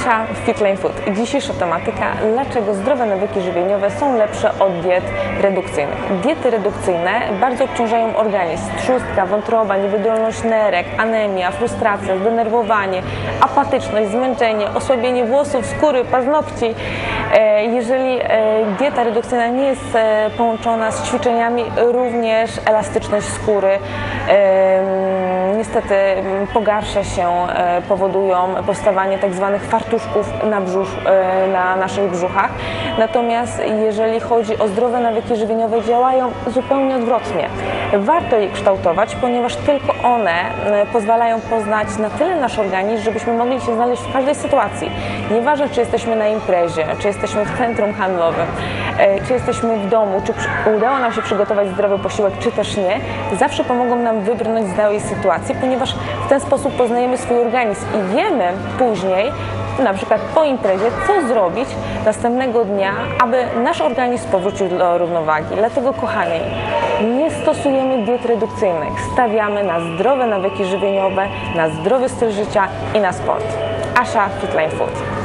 Asia Fitline Food. Dzisiejsza tematyka, dlaczego zdrowe nawyki żywieniowe są lepsze od diet redukcyjnych. Diety redukcyjne bardzo obciążają organizm. Trzustka, wątroba, niewydolność nerek, anemia, frustracja, zdenerwowanie, apatyczność, zmęczenie, osłabienie włosów, skóry, paznokci. E, Jeżeli e, dieta redukcyjna nie jest e, połączona z ćwiczeniami, również elastyczność skóry niestety m, pogarsza się, e, powodują powstawanie tak zwanych fartuszków na, e, na naszych brzuchach. Natomiast jeżeli chodzi o zdrowe nawyki żywieniowe, działają zupełnie odwrotnie. Warto je kształtować, ponieważ tylko one e, pozwalają poznać na tyle nasz organizm, żebyśmy mogli się znaleźć w każdej sytuacji. Nieważne, czy jesteśmy na imprezie, czy jesteśmy w centrum handlowym, czy jesteśmy w domu, czy udało nam się przygotować zdrowy posiłek, czy też nie, zawsze pomogą nam wybrnąć z danej sytuacji, ponieważ w ten sposób poznajemy swój organizm i wiemy później, na przykład po imprezie, co zrobić następnego dnia, aby nasz organizm powrócił do równowagi. Dlatego, kochani, nie stosujemy diet redukcyjnych, stawiamy na zdrowe nawyki żywieniowe, na zdrowy styl życia i na sport. Asia Fitline Food.